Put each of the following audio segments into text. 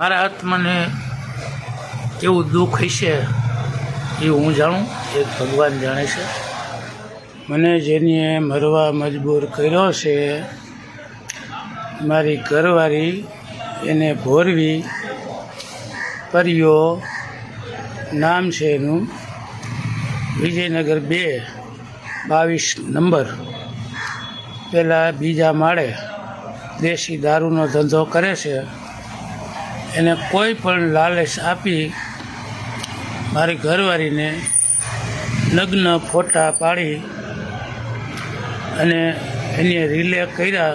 મારા આત્માને કેવું દુઃખ હશે એ હું જાણું, એ ભગવાન જાણે છે. મને જેને મરવા મજબૂર કર્યો છે, મારી ઘરવાળી એને ભોરવી, પરિયો, નામ છે એનું, વિજયનગર બે, બાવીસ નંબર. પહેલાં બીજા માળે દેશી દારૂનો ધંધો કરે છે. એને કોઈ પણ લાલચ આપી મારી ઘરવાળીને લગ્ન ફોટા પાડી અને એને રિલે કર્યા.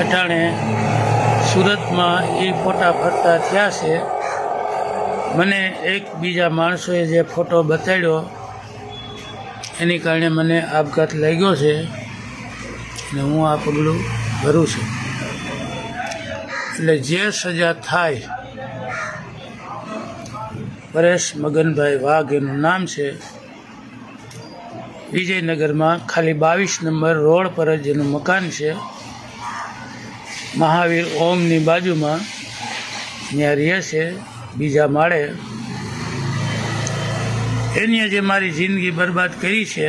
અટાણે સુરતમાં એ ફોટા ફરતા થયા છે. મને એક બીજા માણસોએ જે ફોટો બતાડ્યો, એની કારણે મને આપઘાત લાગ્યો છે અને હું આ પગલું ભરું છું. એટલે જે સજા થાય, પરેશ મગનભાઈ વાઘ એનું નામ છે. વિજયનગરમાં ખાલી બાવીસ નંબર રોડ પર જ એનું મકાન છે. મહાવીર ઓમની બાજુમાં ત્યાં રહે છે, બીજા માળે. એની જે મારી જિંદગી બરબાદ કરી છે,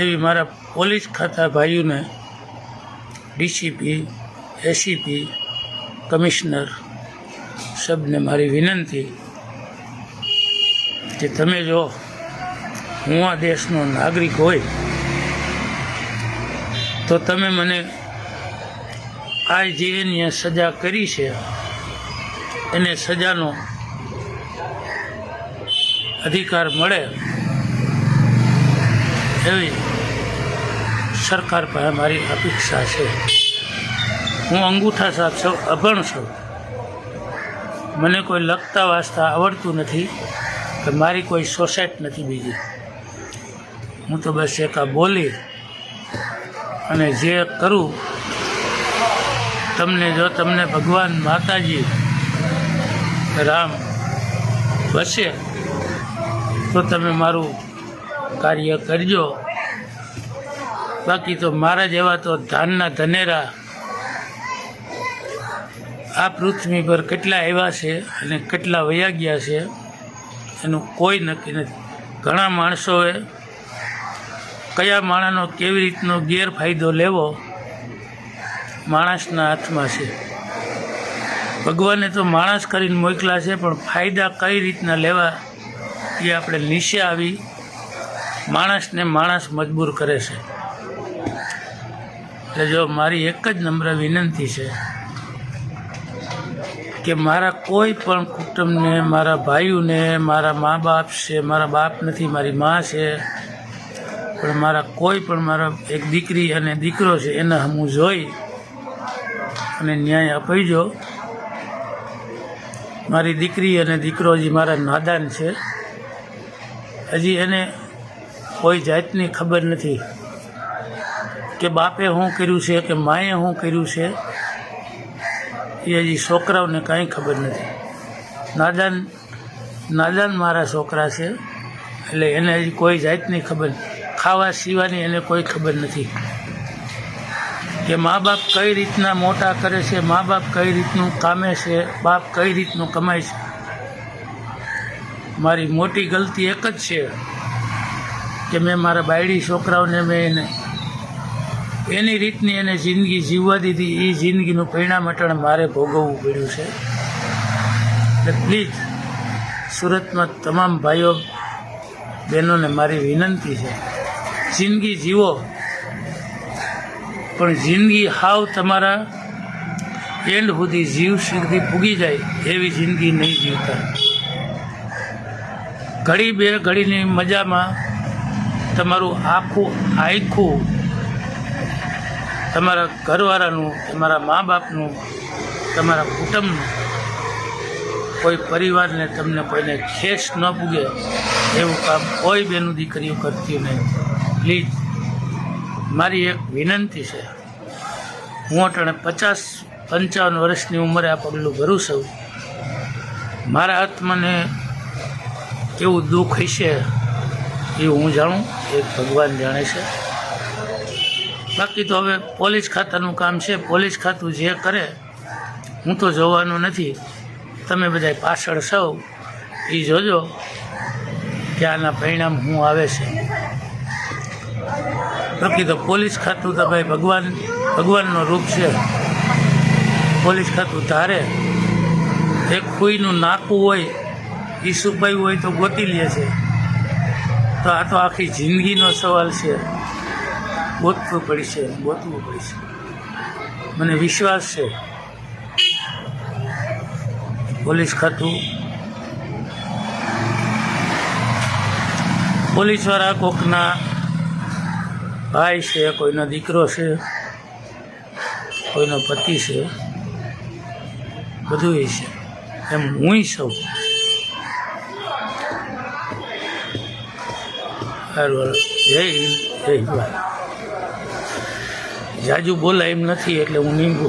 એવી મારા પોલીસ ખાતા ભાઈઓને ડીસીપી, એસીપી કમિશનર સબને મારી વિનંતી કે તમે જો હું આ દેશનો નાગરિક હોય, તો તમે મને આ જે સજા કરી છે. એને સજાનો અધિકાર મળે એવી સરકાર પાસે મારી અપેક્ષા છે. હું અંગૂઠા છો, અભણ છું. મને કોઈ લખતા વાંચતા આવડતું નથી, કે મારી કોઈ સોસાયટ નથી બીજી. હું તો બસ એક આ બોલી અને જે કરું, તમને જો તમને ભગવાન માતાજી, રામ બસે, તો તમે મારું કાર્ય કરજો. બાકી તો મારા જેવા તો ધાનના ધનેરા આ પૃથ્વી પર કેટલા આવ્યા છે અને કેટલા વયા ગયા છે, એનું કોઈ નક્કી નથી. ઘણા માણસોએ કયા માણસનો કેવી રીતનો ગેરફાયદો લેવો, માણસના હાથમાં છે. ભગવાને તો માણસ કરીને મોકલા છે, પણ ફાયદા કઈ રીતના લેવા એ આપણે નીચે આવી માણસને માણસ મજબૂર કરે છે. એટલે જો મારી એક જ નમ્ર વિનંતી છે કે મારા કોઈ પણ કુટુંબને, મારા ભાઈઓને, મારા મા બાપ છે, મારા બાપ નથી, મારી મા છે, પણ મારા કોઈ પણ મારા એક દીકરી અને દીકરો છે, એને હું જોઈ અને ન્યાય અપાઈજો. મારી દીકરી અને દીકરો હજી મારા નાદાન છે. હજી એને કોઈ જાતની ખબર નથી કે બાપે શું કર્યું છે કે માએ શું કર્યું છે. એ હજી છોકરાઓને કાંઈ ખબર નથી. નાદાન નાદાન મારા છોકરા છે. એટલે એને હજી કોઈ જાતની ખબર ખાવા સિવાની એને કોઈ ખબર નથી. કે મા બાપ કઈ રીતના મોટા કરે છે, મા બાપ કઈ રીતનું કામે છે, બાપ કઈ રીતનું કમાય છે. મારી મોટી ગલતી એક જ છે કે મેં મારા બાયડી છોકરાઓને મેં એને એની રીતની એને જિંદગી જીવવા દીધી. એ જિંદગીનું પરિણામ અટણ મારે ભોગવવું પડ્યું છે. એટલે પ્લીઝ, સુરતમાં તમામ ભાઈઓ, બહેનોને મારી વિનંતી છે, જિંદગી જીવો. પણ જિંદગી હાવ તમારા એન્ડ સુધી જીવ સુધી પૂગી જાય એવી જિંદગી નહીં જીવતા. ઘડી બે ઘડીની મજામાં તમારું આખું આખું તમારા ઘરવાળાનું, તમારા મા બાપનું તમારા કુટુંબનું કોઈ પરિવારને તમને કોઈને ખેસ ન પૂગે એવું કામ કોઈ બેનું દીકરીઓ કરતી નહીં. પ્લીઝ, મારી એક વિનંતી છે. હું અટાણે પચાસ, પંચાવન વર્ષની ઉંમરે આ પગલું ભરું છું. મારા આત્માને કેવું દુઃખ હશે એ હું જાણું, એ ભગવાન જાણે છે. બાકી તો હવે પોલીસ ખાતાનું કામ છે. પોલીસ ખાતું જે કરે, હું તો જોવાનું નથી. તમે બધા પાછળ સૌ એ જોજો કે આના પરિણામ શું આવે છે. બાકી તો પોલીસ ખાતું તો ભાઈ ભગવાન, ભગવાનનો રૂપ છે. પોલીસ ખાતું ધારે. એક કોઈનું નાકું હોય એ સુપાયું હોય તો ગોતી લે છે. તો આ તો આખી જિંદગીનો સવાલ છે. ગોતવું પડશે ગોતવું પડશે. મને વિશ્વાસ છે. પોલીસ ખાતું. પોલીસવાળા કોકના ભાઈ છે, કોઈનો દીકરો છે, કોઈનો પતિ છે. બધું છે. એમ હું સૌ. સારું જય હિન્દ જય હિન્દ. જાજુ બોલાય એમ નથી એટલે હું નીંગું